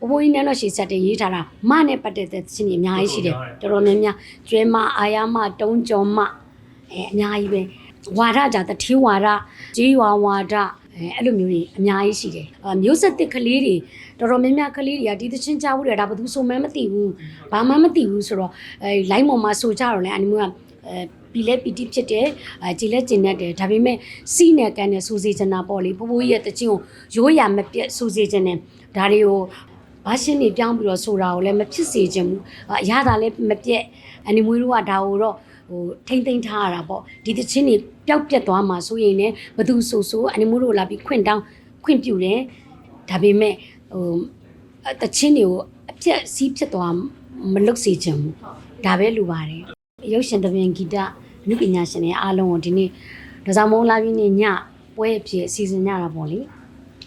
ဘဘိုးကြီးနန်းတော်ရှည်ဆက်တဲ့ရေးထားတာမနဲ့ပတ်သက်တဲ့ချင်းတွေအများကြီးရှိတယ်တော်တော်များများကျွဲမအာယာမတုံးကြော်မအဲအများကြီးပဲဝါဒကြတထေးဝါဒဂျေးဝါဝါဒအဲအဲ့လိုမျိုးတွေအများကြီးရှိတယ်အာမျိုးဆက်တစ်ကလေးတွေတော်တော်များများကလေးတွေကဒီသချင်းကြားဘူးတယ်ဒါဘာလို့ဆိုမှန်းမသိဘူးဘာမှမသိဘူးဆိုတော့အဲ line ပေါ်မှာဆိုကြတော့လဲအနီမကအဲပီလဲပီတိဖြစ်တယ်အဲကြည်လဲကျင်တတ်တယ်ဒါပေမဲ့စီးနဲ့ကန်နဲ့စူစီချင်တာပေါ့လေဖိုးဖိုးကြီးရဲ့တချင်းကိုရိုးရမပြတ်စူစီချင်တယ်ဒါတွေကို ဘာရှင်းနေပြောင်းပြီးတော့ဆိုတာကိုလည်းမဖြစ်စေချင်ဘူးအရသာလည်းမပြက်အနီမွေးတို့ကဒါကိုတော့ဟိုထိမ့်သိမ့်ထားရတာပေါ့ဒီတချင်းတွေပျောက်ပြက်သွားမှာဆိုရင်လည်းဘသူဆိုဆိုအနီမွေးတို့လာပြီးခွင့်တောင်းခွင့်ပြုတယ်ဒါပေမဲ့ဟိုတချင်းတွေကိုအပြက်စီးဖြစ်သွားမလုပ်စေချင်ဘူးဒါပဲလူပါတယ်ရုပ်ရှင်သဘင်ဂီတအနုပညာရှင်တွေအားလုံးကိုဒီနေ့ဒါကြောင့်မုံလာပြီးနေညပွဲအဖြစ်စီစဉ်ကြတာပေါ့လေ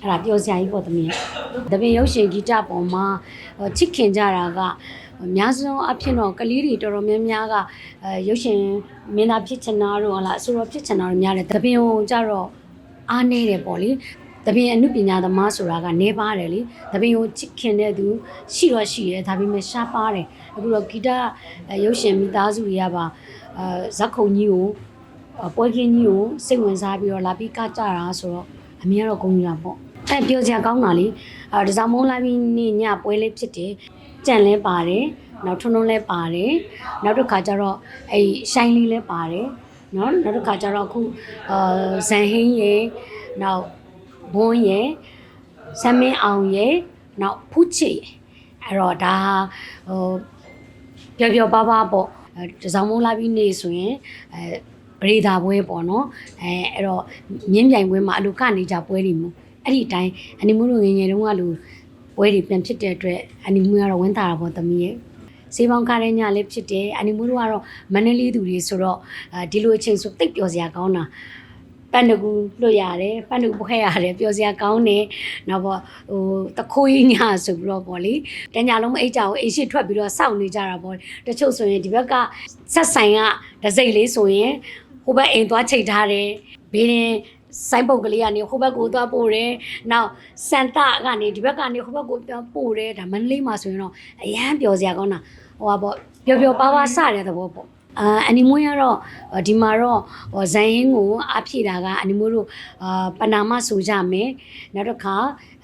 အဲ့ဒါပြောစရာကြီးပေါ့သမီးတပင်ရုပ်ရှင်ဂီတပေါ်မှာဟိုချစ်ခင်ကြတာကအများဆုံးအဖြစ်တော့ကလေးတွေတော်တော်များများကအဲရုပ်ရှင်မင်းသားဖြစ်ချင်တာတို့ဟလားအဆိုတော်ဖြစ်ချင်တာတို့များတယ်တပင်ကိုကြတော့အားနေတယ်ပေါ့လေတပင်အမှုပညာသမားဆိုတာကနေပါတယ်လေတပင်ကိုချစ်ခင်တဲ့သူရှိတော့ရှိတယ်ဒါပေမဲ့ရှားပါတယ်အခုတော့ဂီတအဲရုပ်ရှင်မိသားစုတွေကပါအဲဇက်ခုံကြီးကိုအဲပွဲခင်းကြီးကိုစိတ်ဝင်စားပြီးတော့လာပြီးကကြတာဆိုတော့အမေကတော့ဂုဏ်ယူတာပေါ့ အဲပြောစရာကောင်းတာလေအဲဒါကြောင့်မုံလာပြီးနေ့ညပွဲလေးဖြစ်တယ်ကြံလဲပါတယ်နောက်ထွန်းထွန်းလဲပါတယ်နောက်တစ်ခါကျတော့အဲရှိုင်းလေးလဲပါတယ်နော်နောက်တစ်ခါကျတော့အခုအာဇန်ဟင်းရေနောက်ဘွန်းရေဆမင်းအောင်ရေနောက်ဖူးချစ်ရေအဲ့တော့ဒါဟိုပျော်ပျော်ပါးပါးပေါ့အဲဒါကြောင့်မုံလာပြီးနေ့ဆိုရင်အဲပရိဒါပွဲပေါ့နော်အဲအဲ့တော့မြင်းပြိုင်ပွဲမှာအလူကနေကြပွဲတွေမျိုး အဲ့ဒီအတိုင်းအနီမူတို့ငယ်ငယ်တုန်းကလူပွဲတွေပြန်ဖြစ်တဲ့အတွက်အနီမူကတော့ဝင်းတာတာပေါ့သမီးရဲ့စေးပေါင်းကားတဲ့ညလေးဖြစ်တယ်အနီမူတို့ကတော့မန္တလေးသူတွေဆိုတော့အဲဒီလိုအချိန်ဆိုတိတ်ပျော်စရာကောင်းတာပန်းတကူလွတ်ရတယ်ပန်းတကူပွဲရတယ်ပျော်စရာကောင်းတယ်နောက်ပေါ့ဟိုတခိုးကြီးညဆိုပြီးတော့ပေါ့လေတညလုံးအိတ်ကြကိုအိတ်ရှိထွက်ပြီးတော့စောင့်နေကြတာပေါ့တချို့ဆိုရင်ဒီဘက်ကဆက်ဆိုင်ကဒစိမ့်လေးဆိုရင်ဟိုဘက်အိမ်သွားချိန်ထားတယ်ဘေးရင် စိုင်းပုတ်ကလေးကနေဟိုဘက်ကိုသွားပို့တယ်။နောက်စန်တာကနေဒီဘက်ကနေဟိုဘက်ကိုပြန်ပို့တယ်။ဒါမန္တလေးမှာဆိုရင်တော့အရန်ပျော်စရာကောင်းတာ။ဟိုပါပေါ့ပျော်ပျော်ပါးပါးစတဲ့သဘောပေါ့။အာအနီမွေးကတော့ဒီမှာတော့ဟိုဇန်ရင်ကိုအဖြည့်တာကအနီမွေးတို့အာပနာမဆိုကြမယ်။နောက်တစ်ခါ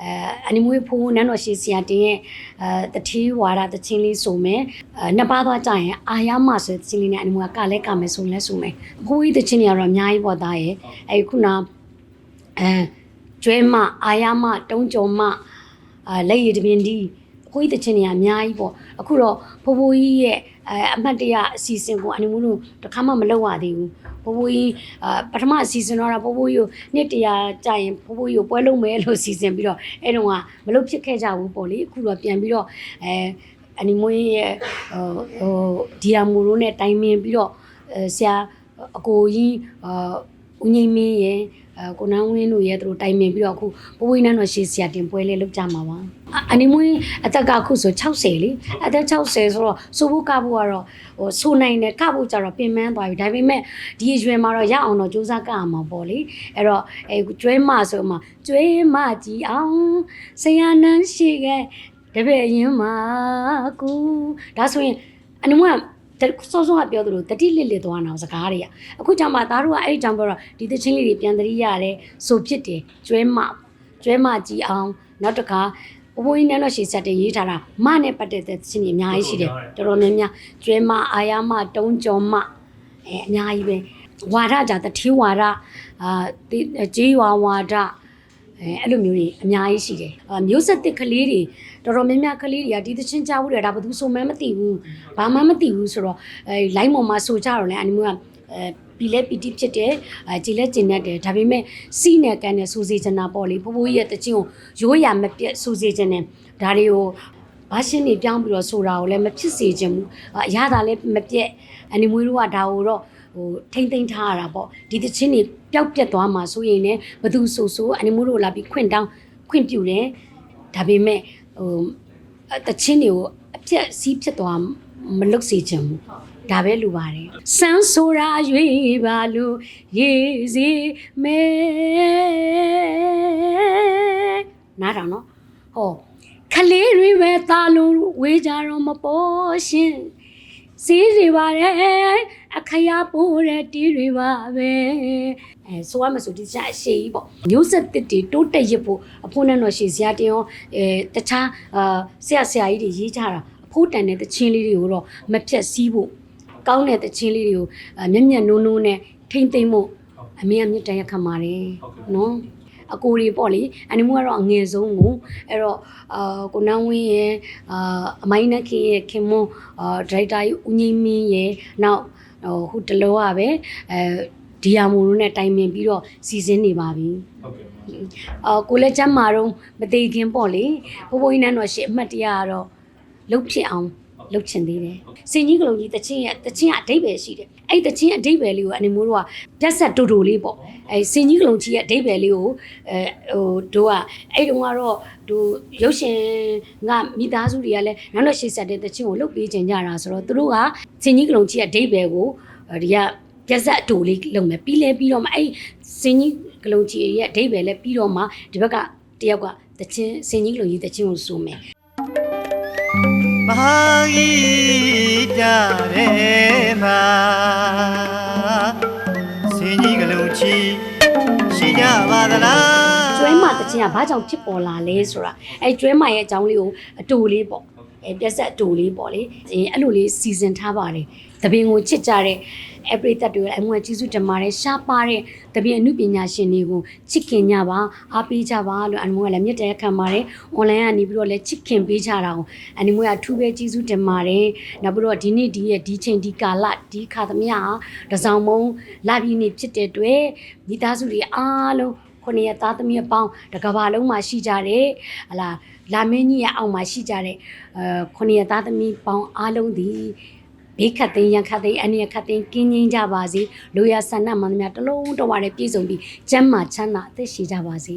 အဲအနီမွေးဖိုးနန်းတော်ရှိဆရာတင်ရဲ့အဲတတိဝါဒတချင်းလေးဆိုမယ်။အဲနှစ်ပါးသွားကြရင်အာရမဆိုတဲ့တချင်းလေးနဲ့အနီမွေးကကလည်းကမယ်ဆိုလဲဆိုမယ်။ဖိုးကြီးတချင်းတွေကတော့အများကြီးပေါ့သားရဲ့။အဲခုန အဲကျွဲမအာယာမတုံးကြုံမအာလက်ရည်တပင်ဒီအခွေးတချင်းတွေကအများကြီးပေါ့အခုတော့ဖိုးဖိုးကြီးရဲ့အဲအမှတ်တရအစီအစဉ်ကိုအနိမုလို့တစ်ခါမှမလုပ်ရသေးဘူးဖိုးဖိုးကြီးအာပထမအစီအစဉ်တော့ဖိုးဖိုးကြီးကိုနှစ်တရာကြာရင်ဖိုးဖိုးကြီးကိုပွဲလုပ်မယ်လို့စီစဉ်ပြီးတော့အဲ့တုန်းကမလုပ်ဖြစ်ခဲ့ကြဘူးပေါ့လေအခုတော့ပြန်ပြီးတော့အဲအနိမုရဲ့ဟိုဟိုဒီယာမူရိုနဲ့တိုင်ပင်ပြီးတော့အဲဆရာအကိုကြီးအာဦးငိမ့်မင်းရဲ့အဲ ကိုနန်းဝင်းတို့ရဲ့သူတို့တိုင်ပင်ပြီးတော့အခုဘဝိနန်းတော်ရှေ့ဆရာတင်ပွဲလေးလုပ်ကြမှာပါအအနီမွေးအသက်ကအခုဆို60လေအသက်60ဆိုတော့စူဖို့ကဖို့ကတော့ဟိုစူနိုင်တယ်ကဖို့ကြတော့ပင်ပန်းသွားပြီဒါပေမဲ့ဒီအရွယ်မှာတော့ရအောင်တော့စူးစမ်းကအောင်မှာပေါ့လေအဲ့တော့အဲကျွဲမဆိုမှကျွဲမကြီးအောင်ဆရာနန်းရှိခဲ့တပည့်ရင်မှာကူဒါဆိုရင်အနီမွေးကတ စောစောကပြောသလိုတတိလစ်လစ်သွားတာစကားတွေကအခုကြောင့်မှသားတို့ကအဲ့ဒီကြောင့်ပြောတော့ဒီသချင်းလေးတွေပြန်တရိရတယ်ဆိုဖြစ်တယ်ကျွဲမကျွဲမကြည်အောင်နောက်တစ်ခါဘဘိုးကြီးနန်းတော်ရှည်ဆက်တဲ့ရေးထားတာမနဲ့ပတ်သက်တဲ့သချင်းတွေအများကြီးရှိတယ်တော်တော်များများကျွဲမအာယာမတုံးကြော်မအဲအများကြီးပဲဝါဒကြတထေးဝါဒအာဂျေးဝါဝါဒ အဲအဲ့လိုမျိုးတွေအများကြီးရှိတယ်အာမျိုးဆက်တစ်ကလေးတွေတော်တော်များများကလေးတွေကဒီသချင်းကြားဘူးတယ်ဒါဘာလို့ဆိုမှန်းမသိဘူးဘာမှမသိဘူးဆိုတော့အဲ line ပေါ်မှာဆိုကြတော့လေအနီမိုးကအဲပီလဲပီတိဖြစ်တယ်အဲကြည်လဲကျင်တတ်တယ်ဒါပေမဲ့စီးနဲ့ကန်နဲ့စူစီချင်တာပေါ့လေဖိုးဖိုးကြီးရဲ့တချင်းကိုရိုးရမပြတ်စူစီချင်တယ်ဒါတွေကိုဘာရှင်းနေပြောင်းပြီးတော့ဆိုတာကိုလည်းမဖြစ်စေချင်ဘူးအရသာလည်းမပြတ်အနီမွေးတို့ကဒါကိုတော့ ဟိုထိမ့်သိမ့်ထားရတာပေါ့ဒီတချင်းတွေပျောက်ပြက်သွားမှာဆိုရင်လည်းဘသူဆိုဆိုအနီမွေးတို့လာပြီးခွင့်တောင်းခွင့်ပြုတယ်ဒါပေမဲ့ဟိုတချင်းတွေကိုအပြက်စီးဖြစ်သွားမလုပ်စေချင်ဘူးဒါပဲလူပါတယ်စမ်းဆိုတာရွေးပါလို့ရေးစီမဲနားထောင်နော်ဟောခလေးတွေပဲသားလို့ဝေးကြတော့မပေါ်ရှင် စီးစီပါတယ်အခရာပိုးတဲ့တီးတွေပါပဲအဲဆိုရမဆိုဒီစအရှိကြီးပေါ့မျိုးဆက်တစ်တွေတိုးတက်ရဖို့အဖိုးနဲ့တော့ရှေ့စရာတင်ရောအဲတခြားအာဆရာဆရာကြီးတွေရေးကြတာအဖိုးတန်တဲ့တချင်းလေးတွေကိုတော့မဖြတ်စည်းဖို့ကောင်းတဲ့တချင်းလေးတွေကိုအာမျက်မျက်နိုးနိုးနဲ့ထိမ့်သိမ့်ဖို့အမေကမြတ်တရခတ်ပါတယ်နော် အကိုတွေပေါ့လေအနိမကတော့အငယ်ဆုံးကိုအဲ့တော့အာကိုနန်းဝင်းရဲ့အာအမိုင်းနက်ခင်ရဲ့ခင်မွန်းအာဒရိုက်တာကြီးဦးငိမ့်မင်းရဲ့နောက်ဟိုဟိုတလောကပဲအဲဒီယာမိုတို့နဲ့တိုင်ပင်ပြီးတော့စီစဉ်နေပါပြီဟုတ်ကဲ့ပါအာကိုလည်းကျမ်းမာတော့မသေးခင်ပေါ့လေဘိုးဘိုးကြီးနန်းတော်ရှေ့အမှတ်တရကတော့လှုပ်ဖြစ်အောင် လှုပ်ချင်သေးတယ်စင်ကြီးကလေးကြီးတချင်းရဲ့တချင်းအတိတ်ပဲရှိတယ်အဲ့တချင်းအတိတ်ပဲလေးကိုအနိမိုးတို့ကပြက်ဆက်တူတူလေးပေါ့အဲ့စင်ကြီးကလေးကြီးရဲ့အတိတ်ပဲလေးကိုအဲဟိုတို့ကအဲ့တုန်းကတော့တို့ရုပ်ရှင်ကမိသားစုတွေကလည်းနောက်တော့ရှေ့ဆက်တဲ့တချင်းကိုလှုပ်ပေးကြကြတာဆိုတော့သူတို့ကစင်ကြီးကလေးကြီးရဲ့အတိတ်ပဲကိုဒီကပြက်ဆက်အတူလေးလုပ်မယ်ပြီးလဲပြီးတော့မှအဲ့စင်ကြီးကလေးကြီးရဲ့အတိတ်ပဲလဲပြီးတော့မှဒီဘက်ကတယောက်ကတချင်းစင်ကြီးကလေးကြီးတချင်းကိုဆိုမယ် မဟာကြီးကြတယ်မှာစင်ကြီးကလုံးချီရှိကြပါသလားကျွဲမတချင်းကဘာကြောင့်ဖြစ်ပေါ်လာလဲဆိုတာအဲကျွဲမရဲ့အကြောင်းလေးကိုအတူလေးပေါ့အဲပြက်ဆက်အတူလေးပေါ့လေအဲအဲ့လိုလေးစီစဉ်ထားပါတယ်တပင်ကိုချစ်ကြတဲ့ အပရိသတ်တွေအမွေကျေးဇူးတင်ပါတယ်ရှားပါတဲ့တပင်အမှုပညာရှင်တွေကိုချစ်ခင်ကြပါအားပေးကြပါလို့အန်မွေကလည်းမြတ်တဲ့ခံပါတယ်အွန်လိုင်းကနေပြီးတော့လည်းချစ်ခင်ပေးကြတာကိုအန်မွေကထူးပဲကျေးဇူးတင်ပါတယ်နောက်ပြီးတော့ဒီနေ့ဒီရဲ့ဒီချိန်ဒီကာလဒီခါသမယတစောင်းမုံလာပြီးနေဖြစ်တဲ့အတွက်မိသားစုတွေအားလုံးခုနှစ်ရက်သားသမီးအပေါင်းတစ်ကဘာလုံးမှာရှိကြတယ်ဟလာလာမင်းကြီးရဲ့အောက်မှာရှိကြတဲ့အဲခုနှစ်ရက်သားသမီးပေါင်းအားလုံးဒီ ဘေးခတ်သိမ်းရန်ခတ်သိမ်းအနေရခတ်သိမ်းကင်းငင်းကြပါစေလူရဆန္ဒမှန်သမျှတစ်လုံးတော်ဝါနဲ့ပြည့်စုံပြီးကျမ်းမာချမ်းသာအသက်ရှိကြပါစေ